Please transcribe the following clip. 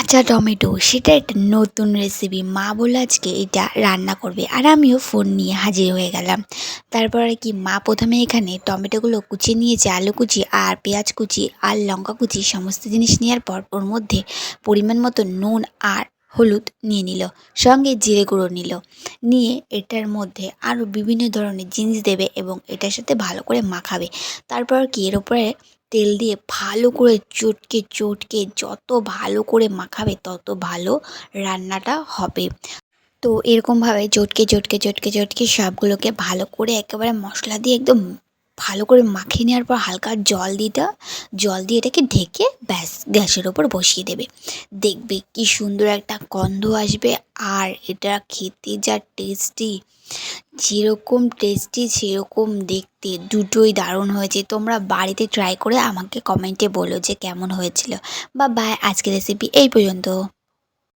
কাঁচা টমেটো, সেটা একটা নতুন রেসিপি মা বলল, আজকে এটা রান্না করবে। আর আমিও ফোন নিয়ে হাজির হয়ে গেলাম। তারপর আর কি, মা প্রথমে এখানে টমেটোগুলো কুচিয়ে নিয়েছে, আলু কুচি আর পেঁয়াজ কুচি আর লঙ্কা কুচি, সমস্ত জিনিস নেওয়ার পর ওর মধ্যে পরিমাণ মতো নুন আর হলুদ নিয়ে নিল, সঙ্গে জিরে গুঁড়ো নিল। নিয়ে এটার মধ্যে আরও বিভিন্ন ধরনের জিনিস দেবে এবং এটার সাথে ভালো করে মাখাবে। তারপর কি, এর উপরে তেল দিয়ে ভালো করে চটকে চটকে যত ভালো করে মাখাবে তত ভালো রান্নাটা হবে। তো এরকমভাবে চটকে চটকে চটকে চটকে সবগুলোকে ভালো করে একেবারে মশলা দিয়ে একদম ভালো করে মাখিয়ে নেওয়ার পর হালকা জল দিতে, জল দিয়ে এটাকে ঢেকে ব্যাস গ্যাসের ওপর বসিয়ে দেবে। দেখবে কি সুন্দর একটা গন্ধ আসবে আর এটা খেতে যা টেস্টি যেরকম টেস্টি সেরকম দেখতে। দুটোই দারুণ হয়েছে। তোমরা বাড়িতে ট্রাই করে আমাকে কমেন্টে বলো যে কেমন হয়েছিল। বা বাই আজকের রেসিপি এই পর্যন্ত।